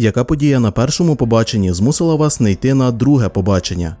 Яка подія на першому побаченні змусила вас не йти на друге побачення?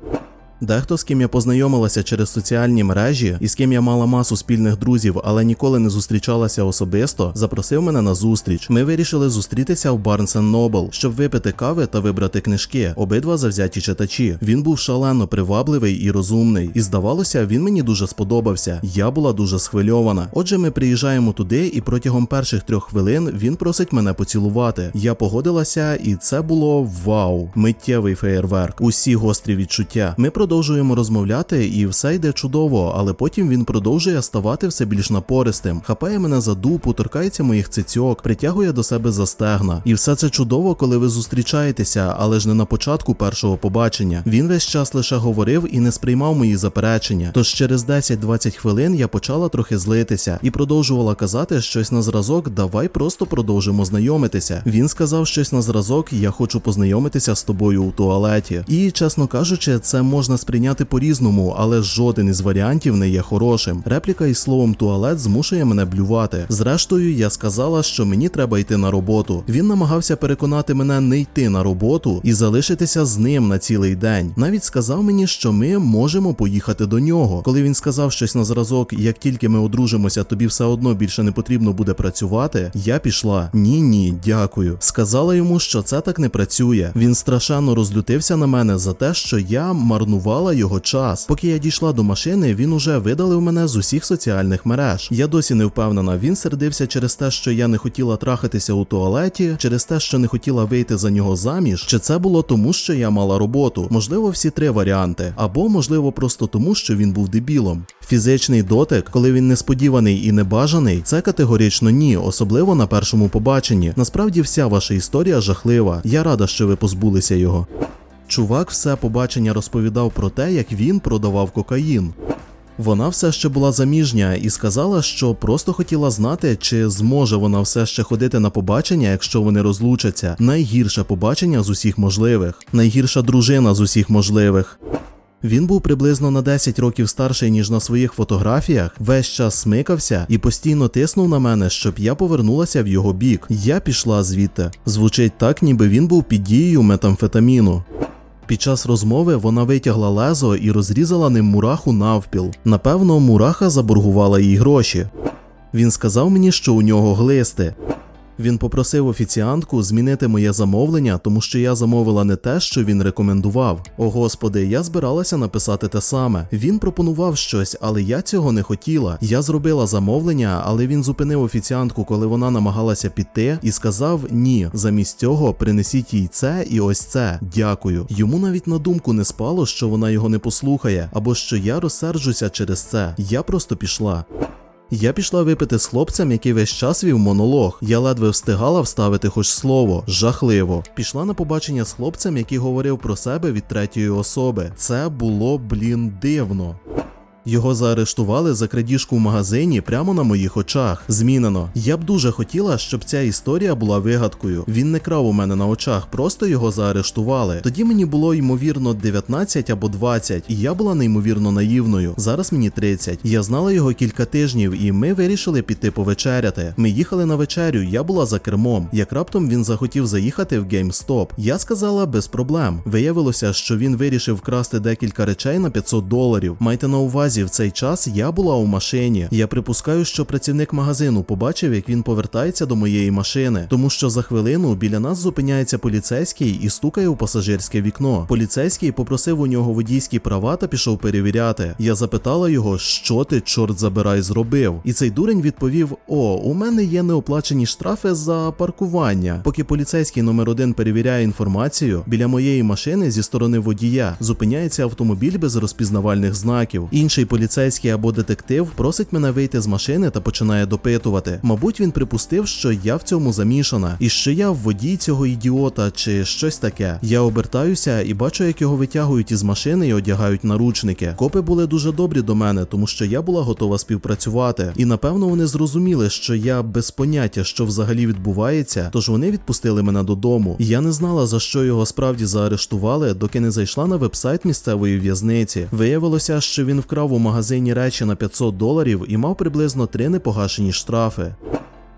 Дехто з ким я познайомилася через соціальні мережі і з ким я мала масу спільних друзів, але ніколи не зустрічалася особисто, запросив мене на зустріч. Ми вирішили зустрітися в Barnes Noble, щоб випити кави та вибрати книжки. Обидва завзяті читачі. Він був шалено привабливий і розумний, і здавалося, він мені дуже сподобався. Я була дуже схвильована. Отже, ми приїжджаємо туди, і протягом перших трьох хвилин він просить мене поцілувати. Я погодилася, і це було вау, миттєвий феєрверк. Усі гострі відчуття. Ми продовжуємо розмовляти, і все йде чудово, але потім він продовжує ставати все більш напористим, хапає мене за дупу, торкається моїх цицьок, притягує до себе за стегна. І все це чудово, коли ви зустрічаєтеся, але ж не на початку першого побачення. Він весь час лише говорив і не сприймав мої заперечення. Тож через 10-20 хвилин я почала трохи злитися і продовжувала казати щось на зразок. Давай просто продовжимо знайомитися. Він сказав щось на зразок, я хочу познайомитися з тобою у туалеті. І чесно кажучи, це можна сприйняти по-різному, але жоден із варіантів не є хорошим. Репліка із словом туалет змушує мене блювати. Зрештою, я сказала, що мені треба йти на роботу. Він намагався переконати мене не йти на роботу і залишитися з ним на цілий день. Навіть сказав мені, що ми можемо поїхати до нього. Коли він сказав щось на зразок, як тільки ми одружимося, тобі все одно більше не потрібно буде працювати. Я пішла. Ні, ні, дякую. Сказала йому, що це так не працює. Він страшенно розлютився на мене за те, що я марнувала його час. Поки я дійшла до машини, він уже видалив мене з усіх соціальних мереж. Я досі не впевнена. Він сердився через те, що я не хотіла трахатися у туалеті, через те, що не хотіла вийти за нього заміж. Чи це було тому, що я мала роботу? Можливо, всі три варіанти, або можливо просто тому, що він був дебілом. Фізичний дотик, коли він несподіваний і небажаний, це категорично ні, особливо на першому побаченні. Насправді, вся ваша історія жахлива. Я рада, що ви позбулися його. Чувак все побачення розповідав про те, як він продавав кокаїн. Вона все ще була заміжня і сказала, що просто хотіла знати, чи зможе вона все ще ходити на побачення, якщо вони розлучаться. Найгірше побачення з усіх можливих, найгірша дружина з усіх можливих. Він був приблизно на 10 років старший, ніж на своїх фотографіях, весь час смикався і постійно тиснув на мене, щоб я повернулася в його бік. Я пішла звідти. Звучить так, ніби він був під дією метамфетаміну. Під час розмови вона витягла лезо і розрізала ним мураху навпіл. Напевно, мураха заборгувала їй гроші. Він сказав мені, що у нього глисти. Він попросив офіціантку змінити моє замовлення, тому що я замовила не те, що він рекомендував. О господи, я збиралася написати те саме. Він пропонував щось, але я цього не хотіла. Я зробила замовлення, але він зупинив офіціантку, коли вона намагалася піти, і сказав: ні, замість цього принесіть їй це і ось це. Дякую. Йому навіть на думку не спало, що вона його не послухає, або що я розсерджуся через це. Я просто пішла. Я пішла випити з хлопцем, який весь час вів монолог. Я ледве встигала вставити хоч слово. Жахливо. Пішла на побачення з хлопцем, який говорив про себе від третьої особи. Це було, блін, дивно. Його заарештували за крадіжку в магазині прямо на моїх очах. Змінено. Я б дуже хотіла, щоб ця історія була вигадкою. Він не крав у мене на очах, просто його заарештували. Тоді мені було ймовірно 19 або 20, і я була неймовірно наївною. Зараз мені 30. Я знала його кілька тижнів, і ми вирішили піти повечеряти. Ми їхали на вечерю, я була за кермом. Як раптом він захотів заїхати в GameStop. Я сказала без проблем. Виявилося, що він вирішив вкрасти декілька речей на 500 доларів. Майте на увазі, в цей час я була у машині. Я припускаю, що працівник магазину побачив, як він повертається до моєї машини, тому що за хвилину біля нас зупиняється поліцейський і стукає у пасажирське вікно. Поліцейський попросив у нього водійські права та пішов перевіряти. Я запитала його, що ти, чорт забирай, зробив. І цей дурень відповів: О, у мене є неоплачені штрафи за паркування. Поки поліцейський номер один перевіряє інформацію, біля моєї машини зі сторони водія зупиняється автомобіль без розпізнавальних знаків. Інший поліцейський або детектив просить мене вийти з машини та починає допитувати. Мабуть, він припустив, що я в цьому замішана, і що я в водій цього ідіота чи щось таке. Я обертаюся і бачу, як його витягують із машини і одягають наручники. Копи були дуже добрі до мене, тому що я була готова співпрацювати. І напевно вони зрозуміли, що я без поняття, що взагалі відбувається, тож вони відпустили мене додому. Я не знала за що його справді заарештували, доки не зайшла на вебсайт місцевої в'язниці. Виявилося, що він вкрав у магазині речі на 500 доларів і мав приблизно три непогашені штрафи.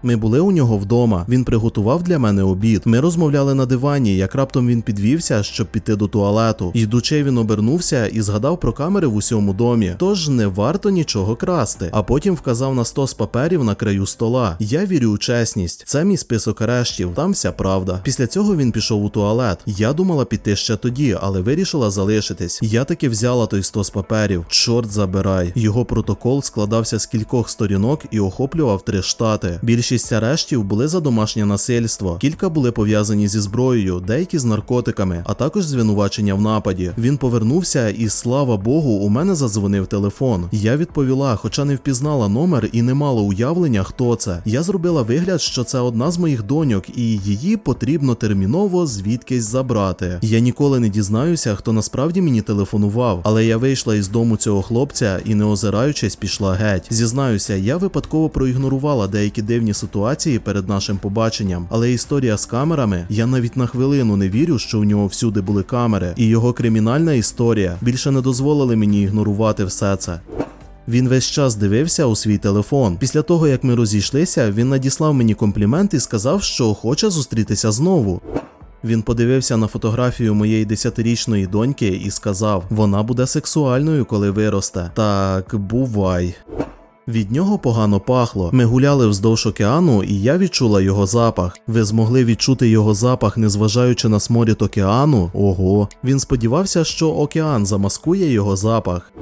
Ми були у нього вдома. Він приготував для мене обід. Ми розмовляли на дивані, як раптом він підвівся, щоб піти до туалету. Йдучи, він обернувся і згадав про камери в усьому домі. Тож не варто нічого красти. А потім вказав на стос паперів на краю стола. Я вірю у чесність. Це мій список арештів. Там вся правда. Після цього він пішов у туалет. Я думала піти ще тоді, але вирішила залишитись. Я таки взяла той стос паперів. Чорт забирай. Його протокол складався з кількох сторінок і охоплював три штати. Більшість арештів були за домашнє насильство. Кілька були пов'язані зі зброєю, деякі з наркотиками, а також звинувачення в нападі. Він повернувся, і слава Богу, у мене задзвонив телефон. Я відповіла, хоча не впізнала номер і не мала уявлення, хто це. Я зробила вигляд, що це одна з моїх доньок, і її потрібно терміново звідкись забрати. Я ніколи не дізнаюся, хто насправді мені телефонував, але я вийшла із дому цього хлопця і, не озираючись, пішла геть. Зізнаюся, я випадково проігнорувала деякі дивні ситуації перед нашим побаченням, але історія з камерами, я навіть на хвилину не вірю, що у нього всюди були камери, і його кримінальна історія більше не дозволили мені ігнорувати все це. Він весь час дивився у свій телефон. Після того, як ми розійшлися, він надіслав мені комплімент і сказав, що хоче зустрітися знову. Він подивився на фотографію моєї десятирічної доньки і сказав: вона буде сексуальною, коли виросте. Так, бувай. Від нього погано пахло. Ми гуляли вздовж океану, і я відчула його запах. Ви змогли відчути його запах, незважаючи на сморід океану? Ого. Він сподівався, що океан замаскує його запах.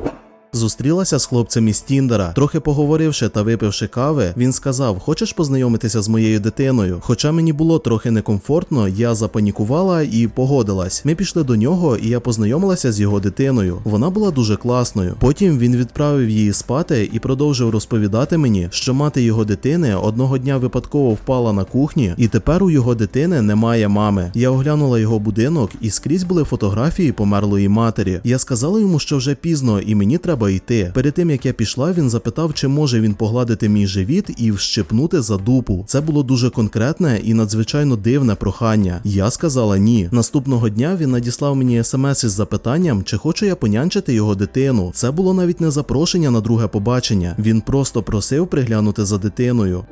Зустрілася з хлопцем із Тіндера. Трохи поговоривши та випивши кави, він сказав: Хочеш познайомитися з моєю дитиною? Хоча мені було трохи некомфортно, я запанікувала і погодилась. Ми пішли до нього, і я познайомилася з його дитиною. Вона була дуже класною. Потім він відправив її спати і продовжив розповідати мені, що мати його дитини одного дня випадково впала на кухні, і тепер у його дитини немає мами. Я оглянула його будинок, і скрізь були фотографії померлої матері. Я сказала йому, що вже пізно, і мені треба йти. Перед тим як я пішла, він запитав, чи може він погладити мій живіт і вщипнути за дупу. Це було дуже конкретне і надзвичайно дивне прохання. Я сказала ні. Наступного дня він надіслав мені смс із запитанням, чи хочу я понянчити його дитину. Це було навіть не запрошення на друге побачення. Він просто просив приглянути за дитиною.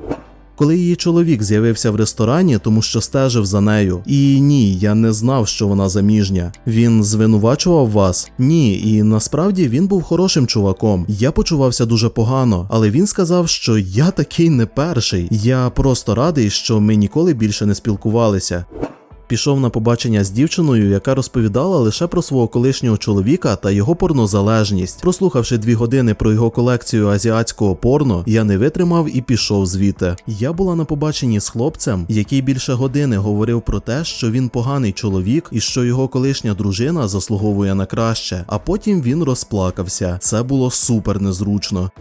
Коли її чоловік з'явився в ресторані, тому що стежив за нею. І ні, я не знав, що вона заміжня. Він звинувачував вас? Ні, і насправді він був хорошим чуваком. Я почувався дуже погано, але він сказав, що я такий не перший. Я просто радий, що ми ніколи більше не спілкувалися. Пішов на побачення з дівчиною, яка розповідала лише про свого колишнього чоловіка та його порнозалежність. Прослухавши дві години про його колекцію азіатського порно, я не витримав і пішов звідти. Я була на побаченні з хлопцем, який більше години говорив про те, що він поганий чоловік і що його колишня дружина заслуговує на краще. А потім він розплакався. Це було супер незручно.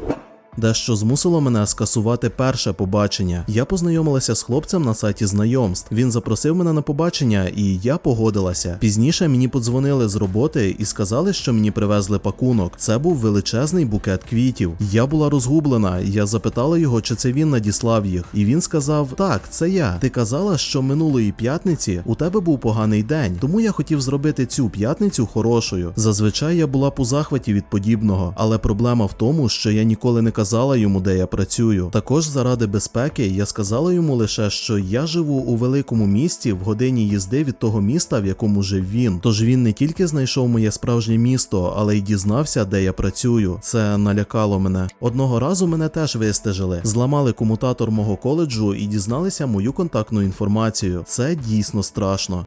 Дещо змусило мене скасувати перше побачення. Я познайомилася з хлопцем на сайті знайомств. Він запросив мене на побачення, і я погодилася. Пізніше мені подзвонили з роботи і сказали, що мені привезли пакунок. Це був величезний букет квітів. Я була розгублена. Я запитала його, чи це він надіслав їх. І він сказав: Так, це я. Ти казала, що минулої п'ятниці у тебе був поганий день, тому я хотів зробити цю п'ятницю хорошою. Зазвичай я була у захваті від подібного, але проблема в тому, що я ніколи не казала йому, де я працюю. Також заради безпеки я сказала йому лише, що я живу у великому місті в годині їзди від того міста, в якому жив він. Тож він не тільки знайшов моє справжнє місто, але й дізнався, де я працюю. Це налякало мене. Одного разу мене теж вистежили, зламали комутатор мого коледжу і дізналися мою контактну інформацію. Це дійсно страшно.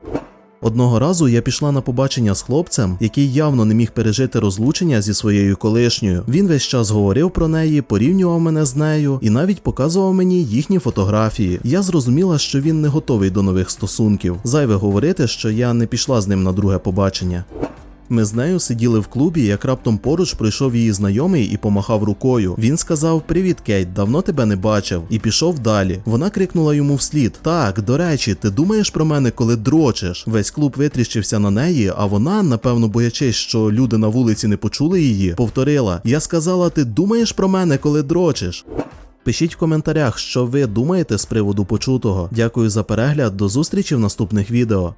Одного разу я пішла на побачення з хлопцем, який явно не міг пережити розлучення зі своєю колишньою. Він весь час говорив про неї, порівнював мене з нею і навіть показував мені їхні фотографії. Я зрозуміла, що він не готовий до нових стосунків. Зайве говорити, що я не пішла з ним на друге побачення. Ми з нею сиділи в клубі, як раптом поруч прийшов її знайомий і помахав рукою. Він сказав: Привіт, Кейт, давно тебе не бачив, і пішов далі. Вона крикнула йому вслід: Так, до речі, ти думаєш про мене, коли дрочиш? Весь клуб витріщився на неї, а вона, напевно, боячись, що люди на вулиці не почули її, повторила: Я сказала, ти думаєш про мене, коли дрочиш? Пишіть в коментарях, що ви думаєте з приводу почутого. Дякую за перегляд, до зустрічі в наступних відео.